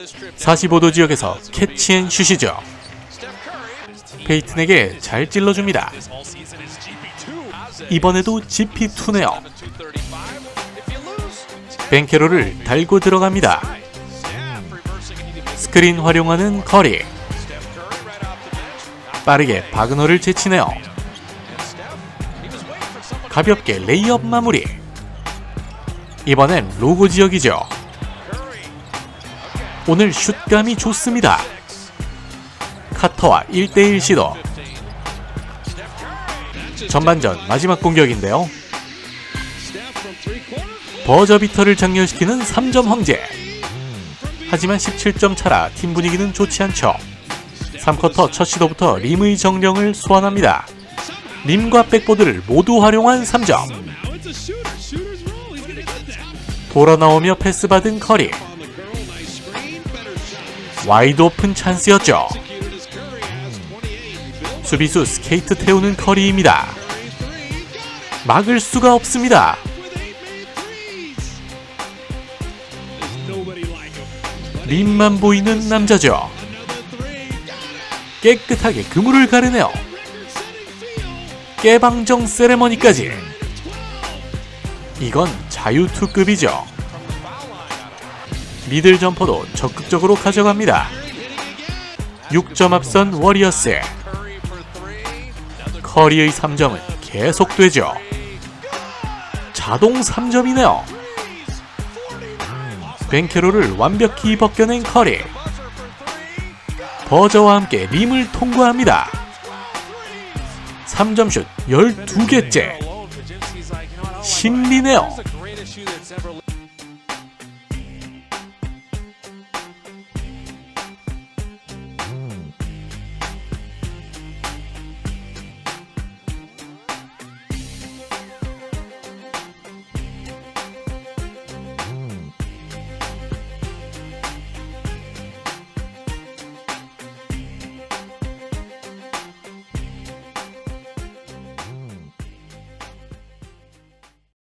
45도 지역에서 캐치앤슛이죠. 페이튼에게 잘 찔러줍니다. 이번에도 GP2네요. 벤케로를 달고 들어갑니다. 스크린 활용하는 커리. 빠르게 바그너를 제치네요. 가볍게 레이업 마무리. 이번엔 로고 지역이죠. 오늘 슛감이 좋습니다. 카터와 1대1 시도. 전반전 마지막 공격인데요. 버저비터를 장렬시키는 3점 황제. 하지만 17점 차라 팀 분위기는 좋지 않죠. 3쿼터 첫 시도부터 림의 정령을 소환합니다. 림과 백보드를 모두 활용한 3점. 돌아 나오며 패스 받은 커리. 와이드 오픈 찬스였죠. 수비수 스케이트 태우는 커리입니다. 막을 수가 없습니다. 림만 보이는 남자죠. 깨끗하게 그물을 가르네요. 깨방정 세레머니까지. 이건 자유투급이죠. 미들 점퍼도 적극적으로 가져갑니다. 6점 앞선 워리어스. 커리의 3점은 계속되죠. 자동 3점이네요. 벤케로를 완벽히 벗겨낸 커리. 버저와 함께 림을 통과합니다. 3점슛 12개째. 신리네요.